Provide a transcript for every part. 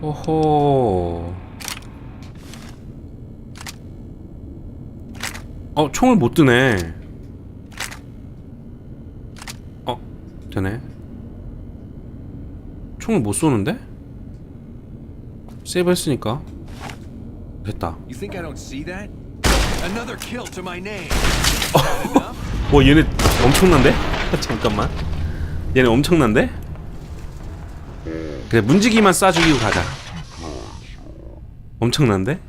오호. 어, 총을 못 드네. 어, 되네. 총을 못 쏘는데? 세이브 했으니까. 됐다. You think I don't see that? Another kill to my name. Is that enough? 와, 얘네 엄청난데? 잠깐만. 얘네 엄청난데? 그래, 문지기만 쏴 죽이고 가자. 엄청난데?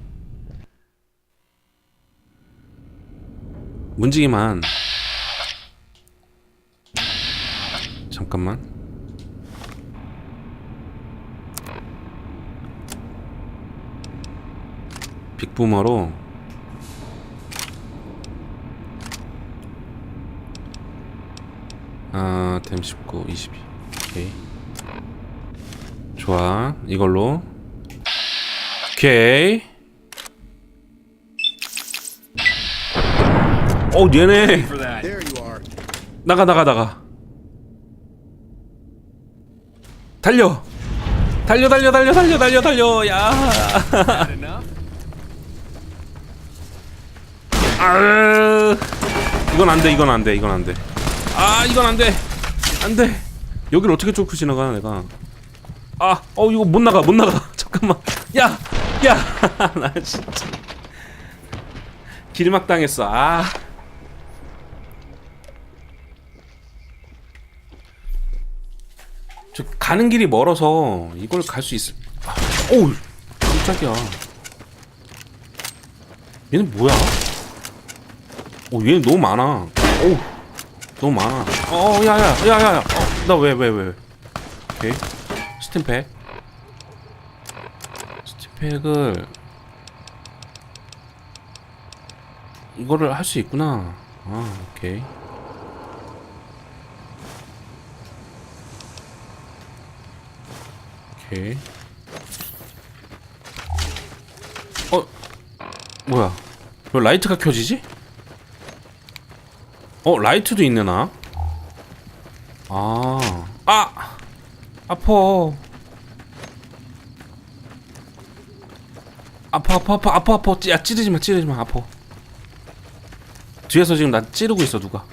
문지기만. 잠깐만. 빅부머로 아, 댐 19, 22. 오케이. 좋아. 이걸로. 오케이. 어, 얘네. 나가, 나가, 나가. 달려. 달려, 달려, 달려, 달려, 달려, 달려. 야. 아. 이건 안 돼, 이건 안 돼, 이건 안 돼. 아, 이건 안 돼. 안 돼. 여기를 어떻게 쫓고 지나가, 내가. 아, 어, 이거 못 나가, 못 나가. 잠깐만. 야, 야, 나 진짜. 길막 당했어. 아. 저 가는 길이 멀어서 이걸 갈 수 있을. 아, 오우, 깜짝이야. 얘는 뭐야? 오, 얘 너무 많아. 오, 너무 많아. 어, 야야, 야야야. 어, 나 왜, 왜, 왜? 오케이. 스팀팩. 스팀팩을 이거를 할 수 있구나. 아, 오케이. 오케이. 어, 뭐야? 왜 라이트가 켜지지? 어 라이트도 있네 나. 아, 아, 아파. 아파 아파 아파 아파 아파 야 찌르지 마 찌르지 마 아파. 뒤에서 지금 나 찌르고 있어 누가.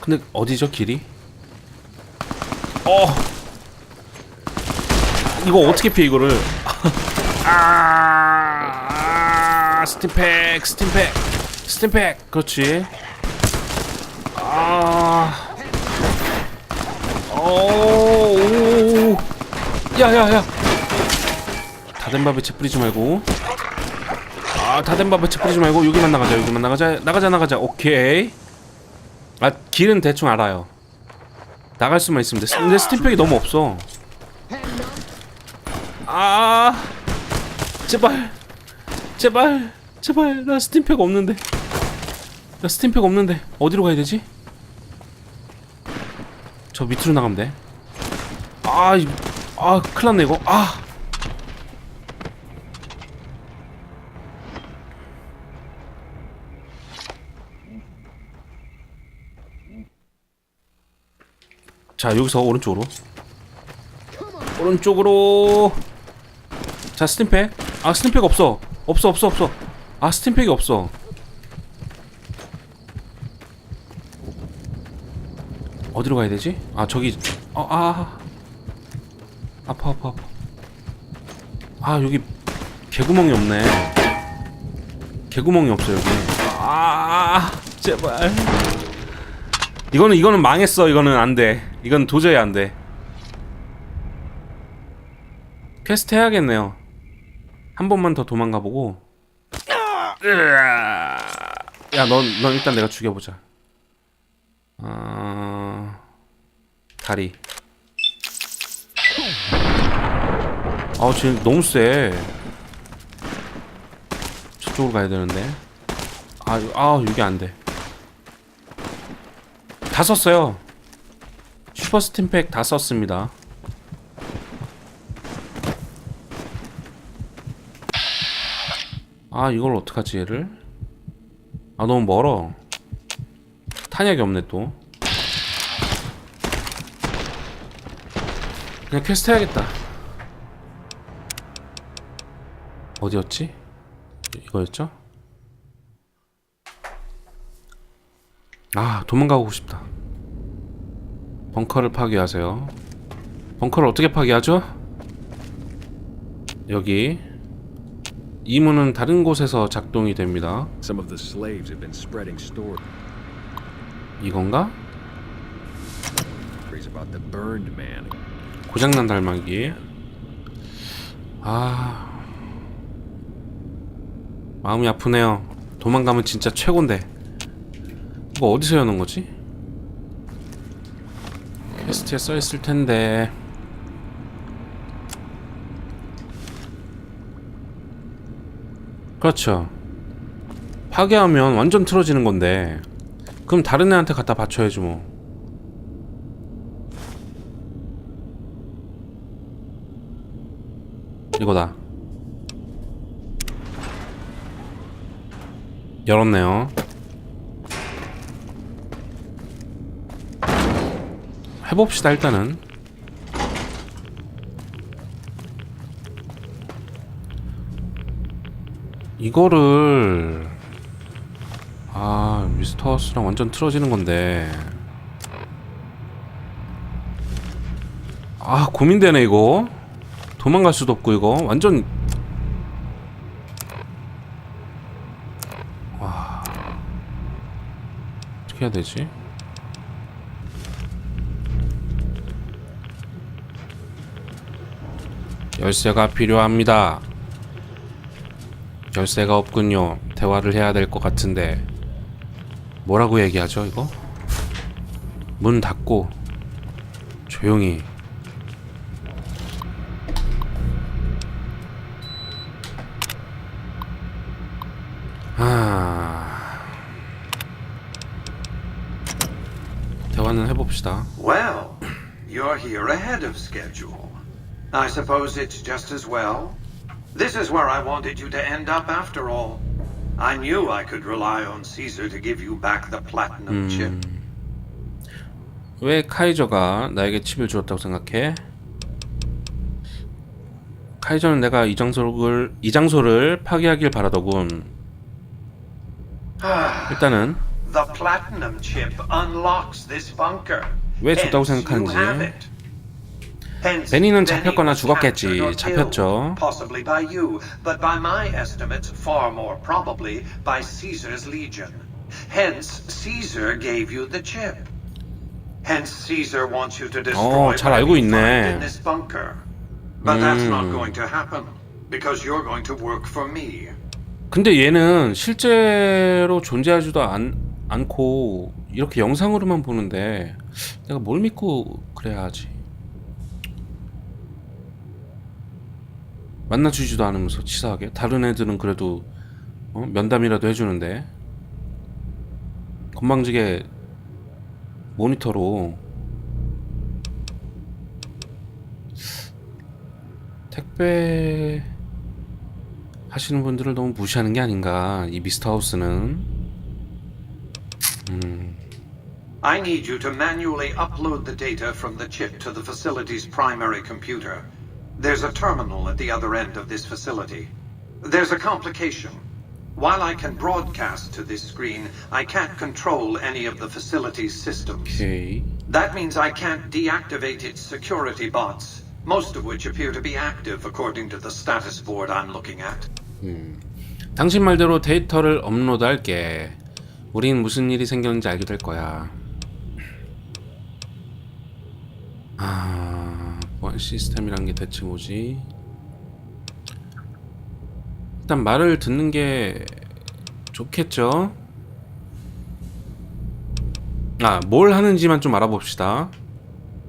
근데 어디죠 길이? 어. 이거 어떻게 피해 이거를? 아, 스팀팩, 스팀팩, 스팀팩. 그렇지. 오, 오, 야야야. 다된 밥에 채 뿌리지 말고. 아, 다된 밥에 채 뿌리지 말고 여기만 나가자, 여기만 나가자, 나가자, 나가자. 오케이. 아, 길은 대충 알아요. 나갈 수만 있으면 돼. 근데 스팀팩이 너무 없어. 아. 제발 제발 제발 나 스팀팩 없는데 나 스팀팩 없는데 어디로 가야 되지? 저 밑으로 나가면 돼. 아, 이- 아, 큰일 났네 이거. 아. 자, 여기서 오른쪽으로. 오른쪽으로. 자 스팀팩 아 스팀팩 없어 없어 없어 없어 아 스팀팩이 없어 어디로 가야 되지? 아 저기 어, 아. 아파 아파 아파. 아 여기 개구멍이 없네. 개구멍이 없어 여기. 아 제발. 이거는 이거는 망했어. 이거는 안돼. 이건 도저히 안돼. 퀘스트 해야겠네요. 한 번만 더 도망가 보고. 야, 넌, 넌 일단 내가 죽여보자. 다리. 아, 지금 너무 세. 저쪽으로 가야 되는데. 아, 이- 아, 여기 안 돼. 다 썼어요. 슈퍼 스팀팩 다 썼습니다. 아 이걸 어떡하지 얘를 아 너무 멀어 탄약이 없네 또 그냥 퀘스트 해야겠다. 어디였지? 이거였죠? 아, 도망가고 싶다. 벙커를 파괴하세요. 벙커를 어떻게 파괴하죠? 여기 이 문은 다른 곳에서 작동이 됩니다. 이건가? 고장난 달막이. 아 마음이 아프네요. 도망가면 진짜 최곤데. 이거 어디서 여는 거지? 퀘스트에 써 있을 텐데. 그렇죠. 파괴하면 완전 틀어지는 건데. 그럼 다른 애한테 갖다 바쳐야지 뭐. 이거다. 열었네요. 해봅시다 일단은. 이거를 아 미스터 하우스랑 완전 틀어지는 건데 아 고민되네 이거 도망갈 수도 없고 이거 완전 와 어떻게 해야 되지? 열쇠가 필요합니다. 열쇠가 없군요. 대화를 해야 될 것 같은데 뭐라고 얘기하죠 이거? 문 닫고 조용히 아 대화는 해봅시다. Well, you're here ahead of schedule. I suppose it's just as well. This is where I wanted you to end up after all. I knew I could rely on Caesar to give you back the platinum chip. 왜 카이저가 나에게 칩을 주었다고 생각해? 카이저는 내가 이 장소를 이 장소를 파괴하길 바라더군. 일단은 The platinum chip unlocks this bunker. 왜 줬다고 you 생각하는지. 베니는 잡혔거나 죽었겠지. 잡혔죠. killed, Possibly by you, but by my estimates, far more probably by Caesar's legion. Hence, Caesar gave you the chip. Hence, Caesar wants you to destroy 어, 잘 알고 있네. find in this bunker. But that's not 음. going to happen because you're going to work for me. 근데 얘는 실제로 존재하지도 않, 않고 이렇게 영상으로만 보는데 내가 뭘 믿고 그래야 하지? 만나주지도 않으면서 치사하게 다른 애들은 그래도 어? 면담이라도 해주는데 건방지게 모니터로 택배 하시는 분들을 너무 무시하는 게 아닌가 이 미스터 하우스는 I need you to manually upload the data from the chip to the facility's primary computer. There's a terminal at the other end of this facility. There's a complication. While I can broadcast to this screen, I can't control any of the facility's systems. 오케이 That means I can't deactivate its security bots, most of which appear to be active according to the status board I'm looking at. 당신 말대로 데이터를 업로드할게 우린 무슨 일이 생겼는지 알게 될 거야 아... 보안 시스템이란 게 대체 뭐지? 일단 말을 듣는 게 좋겠죠? 아, 뭘 하는지만 좀 알아봅시다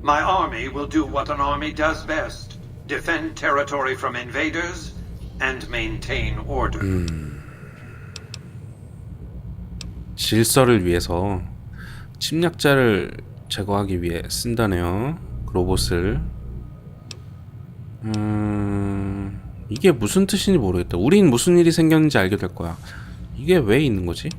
My army will do what an army does best defend territory from invaders and maintain order. 질서를 위해서 침략자를 제거하기 위해 쓴다네요. 로봇을. 음, 이게 무슨 뜻인지 모르겠다. 우린 무슨 일이 생겼는지 알게 될 거야. 이게 왜 있는 거지?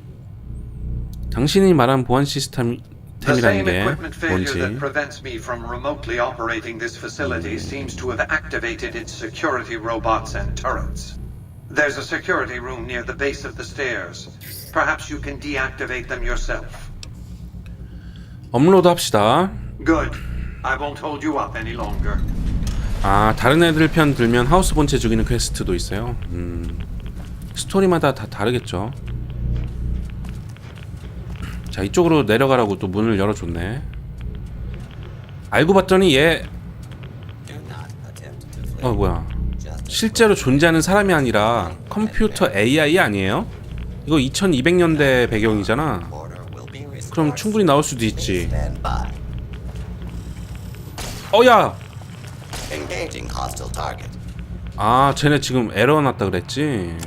당신이 말한 보안 시스템 The 템이라는 same 게 equipment failure 뭔지 that prevents me from remotely operating this facility seems to have activated its security robots and turrets. There's a security room near the base of the stairs. Perhaps you can deactivate them yourself. 업로드 합시다 Good. I won't hold you up any longer. 아 다른 애들 편 들면 하우스 본체 죽이는 퀘스트도 있어요 음 스토리마다 다 다르겠죠 자 이쪽으로 내려가라고 또 문을 열어줬네 알고 봤더니 얘 어 뭐야 실제로 존재하는 사람이 아니라 컴퓨터 AI 아니에요? 이거 2200년대 배경이잖아. 그럼 충분히 나올 수도 있지. 어야. 아 쟤네 지금 에러 났다 그랬지?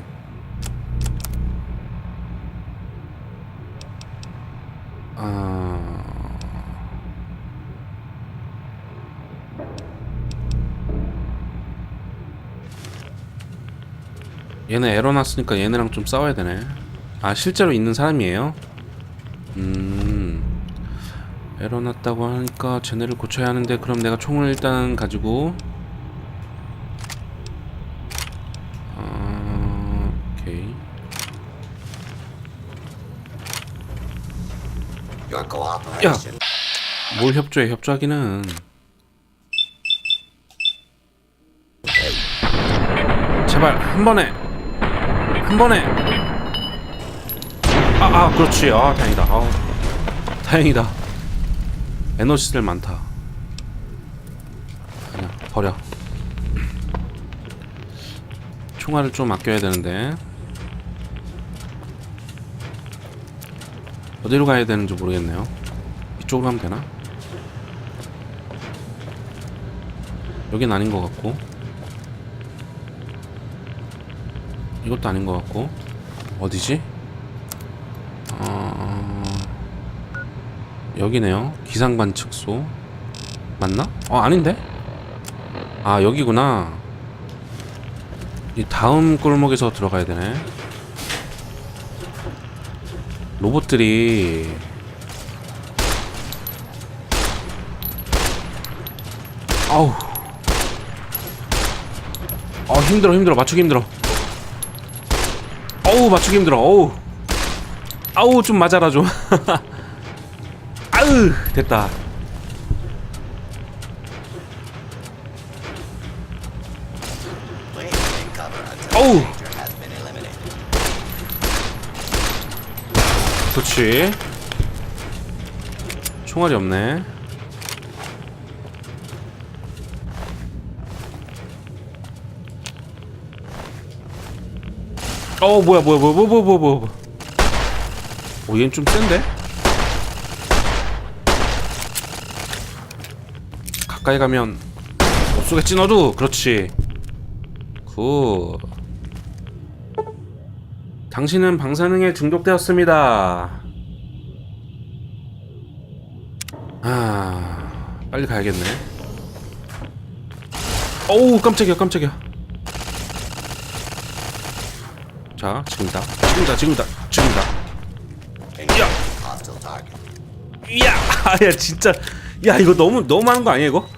아. 얘네 에러 났으니까 얘네랑 좀 싸워야 되네 아 실제로 있는 사람이에요 음 에러 났다고 하니까 쟤네를 고쳐야 하는데 그럼 내가 총을 일단 가지고 아, 오케이. Cooperation. 뭘 협조해? 협조하기는. 제발 한 번에 한 번에. 아, 아, 그렇지. 아, 다행이다. 아, 다행이다. 에너지들 많다. 아니야, 버려. 총알을 좀 아껴야 되는데. 어디로 가야 되는지 모르겠네요. 이쪽으로 하면 되나? 여긴 아닌 것 같고 이것도 아닌 것 같고 어디지? 여기네요. 기상관측소. 맞나? 어 아닌데? 아 여기구나. 이 다음 골목에서 들어가야 되네. 로봇들이 아우. 아 힘들어 힘들어. 맞추기 힘들어. 어우 맞추기 힘들어. 어우. 아우 좀 맞아라 좀 아으 됐다 Please take cover until 어우 the danger has been eliminated. 그렇지 총알이 없네 어 뭐야 뭐야 뭐야 뭐야 뭐야 뭐야 뭐야 오 얘는 좀 센데? 가까이 가면 못 쏘겠지 너도 그렇지 굿 당신은 방사능에 중독되었습니다. 아, 빨리 가야겠네. 어우, 깜짝이야, 깜짝이야. 자, 지금이다. 지금이다, 지금이다, 지금이다. Target. 야, 아, 야, 진짜. 야, 이거 너무, 너무 하는 거 아니야, 이거?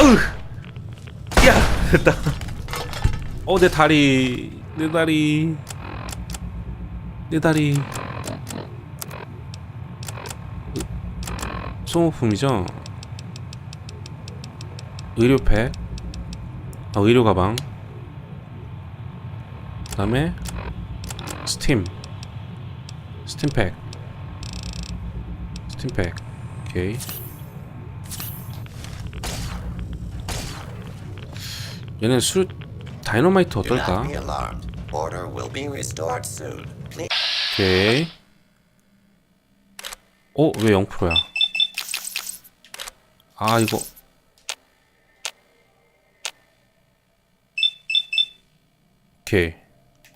아우! 야, 됐다. 어, 내 다리. 내 다리. 내 다리. 소모품이죠? 의료팩. 아, 의료 가방. 그 다음에, 스팀. 스팀팩. 스팀팩. 오케이. 얘네 수 다이너마이트 어떨까? 오케이. 어, 왜 0%야? 아, 이거. 오케이.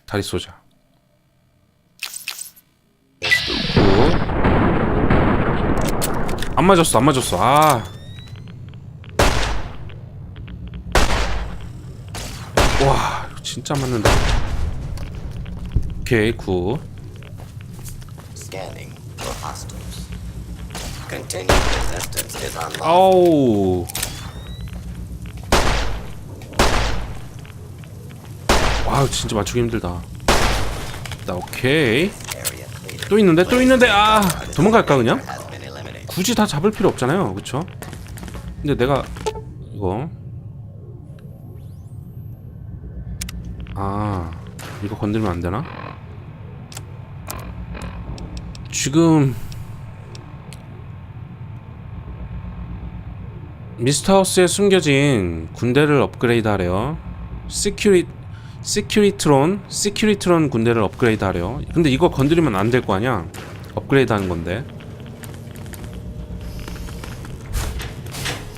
다리 쏘자. 굿. 안 맞았어, 안 맞았어. 아. 와, 이거 진짜 맞는다. 오케이, 굿. Unlawful. 아우. 와우 진짜 맞추기 힘들다. 나 오케이. 또 있는데 또 있는데 아 도망갈까 그냥? 굳이 다 잡을 필요 없잖아요, 그쵸? 근데 내가 이거 아 이거 건들면 안 되나? 지금 미스터하우스에 숨겨진 군대를 업그레이드 하래요. 시큐리 시큐리트론 시큐리트론 군대를 업그레이드 하래요. 근데 이거 건드리면 안 될 거 아니야? 업그레이드 하는 건데.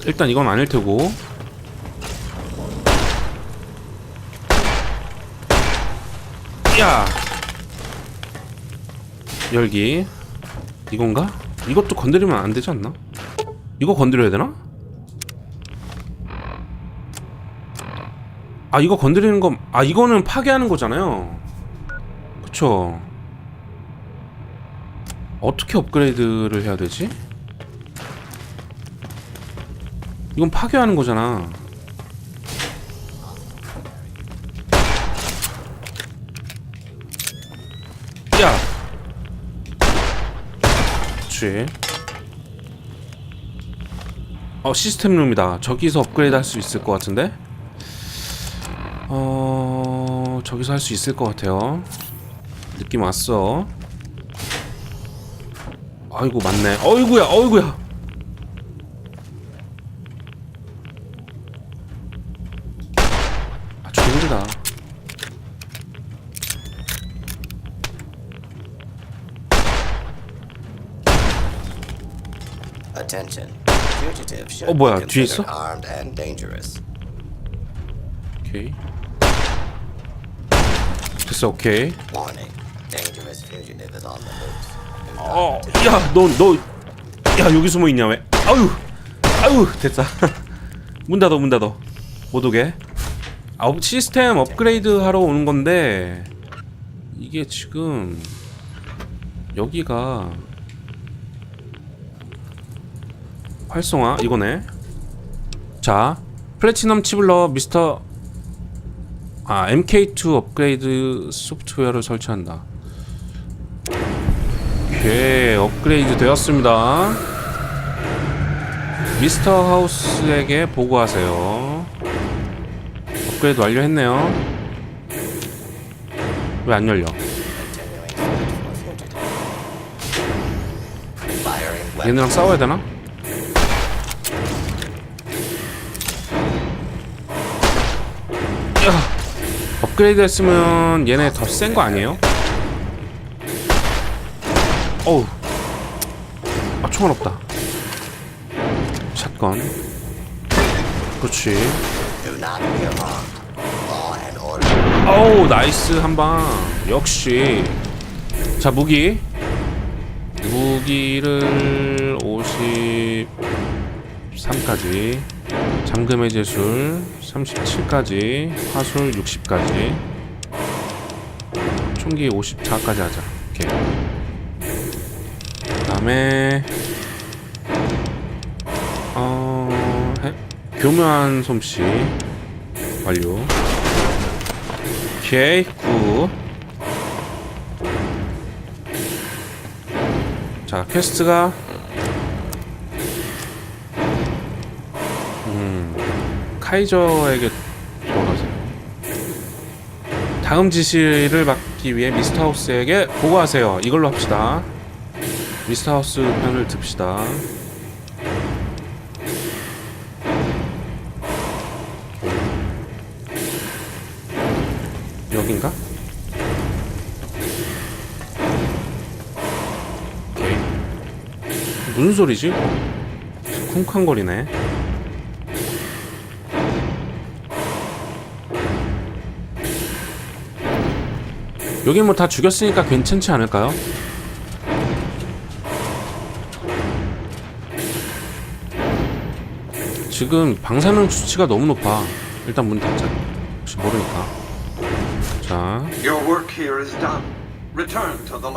일단 이건 아닐 테고. 야. 열기. 이건가? 이것도 건드리면 안 되지 않나? 이거 건드려야 되나? 아 이거 건드리는 거, 아 이거는 파괴하는 거잖아요. 그쵸? 어떻게 업그레이드를 해야 되지? 이건 파괴하는 거잖아. 야. 그렇지. 어 시스템 룸이다. 저기서 업그레이드 할 수 있을 것 같은데. 어 저기서 할 수 있을 것 같아요. 느낌 왔어. 아이고 맞네. 어이구야, 어이구야. 어, 뭐야, 뒤에 있어? 오케이. 됐어, 오케이. Warning. Dangerous fugitive is on the loose. Do not 어, 야, 너, 너, 야, 여기 숨어 있냐, 왜? 아유, 아유, 됐다. 문 닫어, 문 닫어. 못 오게. 아, 업- 시스템 업그레이드 하러 오는 건데, 이게 지금, 여기가, 활성화, 이거네. 자, 플래티넘 넣어 미스터, 아, MK2 업그레이드 소프트웨어를 설치한다. 오케이 업그레이드 되었습니다 미스터 하우스에게 보고하세요 업그레이드 완료했네요 왜 안 열려. 얘네랑 싸워야 되나? 업그레이드 했으면 얘네 더 센 거 아니에요? 어우. 아 총알 없다. 샷건. 그렇지. 어우 나이스 한방. 역시. 자 무기. 무기를 53까지 잠금의 제술 37까지 화술 60까지 총기 54까지 하자 오케이 그 다음에 어... 해? 교묘한 솜씨 완료 오케이 굿. 자 퀘스트가 카이저에게 돌아가세요. 다음 지시를 받기 위해 미스터 하우스에게 보고하세요. 이걸로 합시다. 미스터 하우스 편을 듭시다. 여긴가? 오케이. 무슨 소리지? 쿵쾅거리네. 여기 뭐 다 죽였으니까 괜찮지 않을까요? 지금 방사능 수치가 너무 높아. 일단 문 닫자. 혹시 모르니까. 자,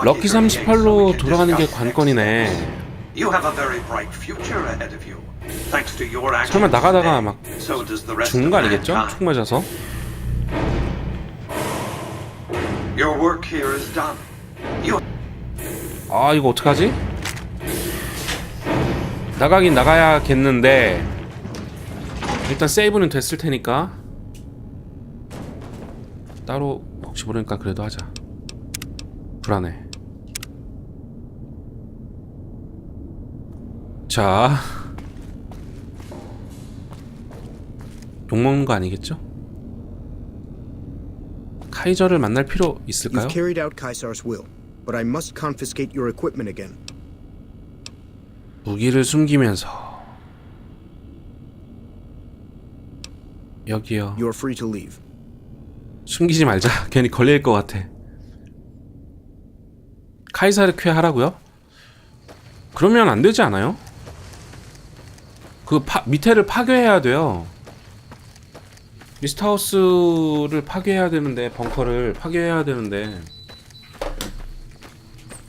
럭키 Lucky 38로 38로 돌아가는 게 관건이네. 설마 나가다가 막 죽는 거 아니겠죠? 총 맞아서 here is done. You 아 이거 어떡하지? 나가긴 나가야겠는데 일단 세이브는 됐을 테니까 따로 혹시 모르니까 그래도 하자 불안해 자 욕먹는 거 아니겠죠? 카이저를 만날 필요 있을까요? You've carried out Caesar's will, but I must confiscate your equipment again. 무기를 숨기면서 여기요 You're free to leave. 숨기지 말자 괜히 걸릴 것 같아 카이사르 쾌 하라고요? 그러면 안 되지 않아요? 그 파, 밑에를 파괴해야 돼요 미스터하우스를 파괴해야 되는데 벙커를 파괴해야 되는데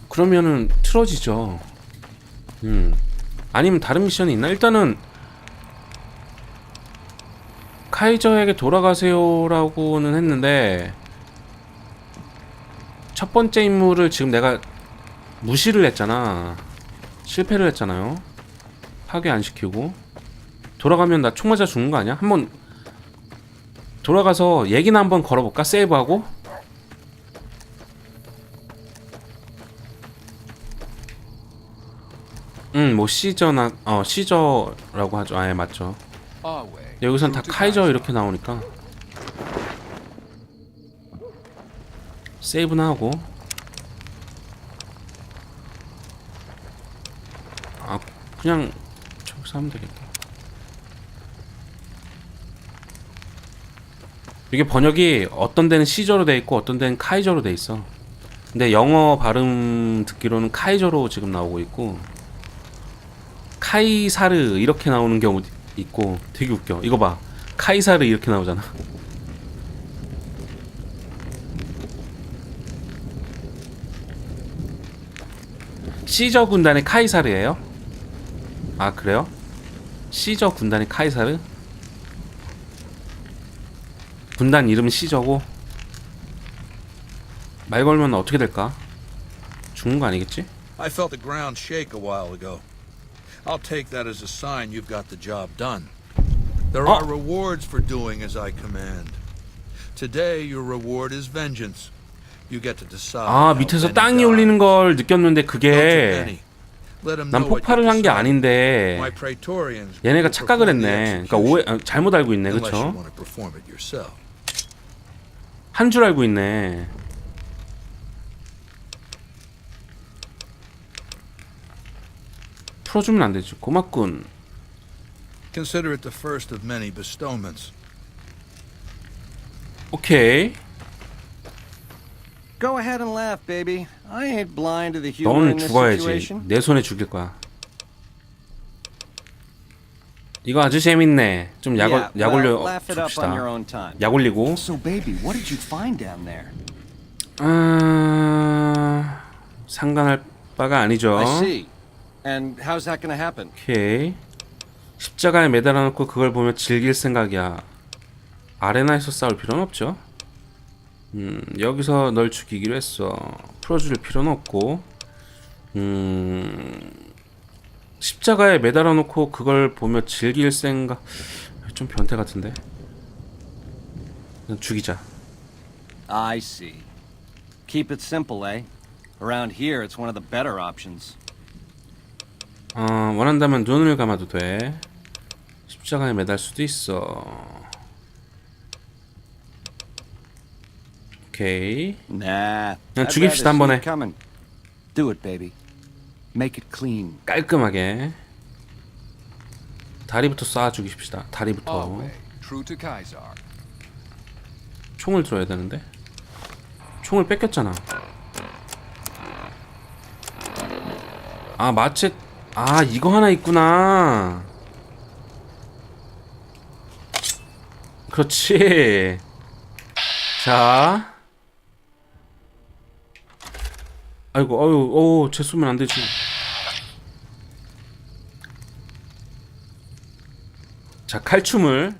그러면은 틀어지죠 음 아니면 다른 미션이 있나? 일단은 카이저에게 돌아가세요라고는 했는데 첫 번째 임무를 지금 내가 무시를 했잖아. 실패를 했잖아요. 파괴 안 시키고 돌아가면 나 총 맞아 죽는 거 아니야? 한번 돌아가서 얘기나 한번 걸어볼까? 세이브하고 음, 뭐 시저나 어 시저라고 하죠. 아예 맞죠. 여기선 다 카이저. 이렇게 나오니까 세이브나 하고 아 그냥 저기서 하면 되겠다 이게 번역이 어떤 데는 시저로 돼 있고 어떤 데는 카이저로 돼 있어 근데 영어 발음 듣기로는 카이저로 지금 나오고 있고 카이사르 이렇게 나오는 경우 있고 되게 웃겨. 이거 봐. 카이사르 이렇게 나오잖아. 시저 군단의 카이사르예요? 아 그래요? 시저 군단의 카이사르? 군단 이름은 시저고 말 걸면 어떻게 될까? 죽는 거 아니겠지? I felt the ground shake a while ago. I'll take that as a sign you've got the job done. There Oh. are rewards for doing as I command. Today, your reward is vengeance. You get to decide. 아 밑에서 땅이. 울리는 걸 느꼈는데 그게 난 폭발을 한 게. 아닌데 얘네가 착각을 했네. 그러니까 오해 아, 잘못 알고 있네, 그렇죠? want to perform it yourself. 한 줄 알고 있네. 풀어주면 안 되지. 고맙군. Consider it the first of many bestowments. 오케이. Go ahead and laugh, baby. I ain't blind to the humor 넌 in this 죽어야지. situation. 내 손에 죽일 거야. 이거 아주 재밌네. 좀 약, yeah, 약 올려 줍시다. 약 올리고. So, baby, what did you find down there? 아... 상관할 바가 아니죠. I see. And how's that gonna happen? 오케이. 십자가에 매달아 놓고 그걸 보며 즐길 생각이야. 아레나에서 싸울 필요는 없죠. 음, 여기서 널 죽이기로 했어. 풀어줄 필요는 없고. 음, 십자가에 매달아 놓고 그걸 보며 즐길 생각. 좀 변태 같은데. 죽이자. I see. Keep it simple, eh? Around here, it's one of the better options. 어, 원한다면 눈을 감아도 돼. 십자가에 매달 수도 있어. 오케이. Nah. 그냥 죽입시다, 한 번에. Do it, baby. Make it clean. 깔끔하게 다리부터 쏴 죽이십시다. 다리부터 Our way. True to Kaiser. 총을 들어야 되는데 총을 뺏겼잖아. 아 마체 아 이거 하나 있구나. 그렇지. 자. 아이고, 어유, 오, 쟤 쏘면 안 되지. 자 칼춤을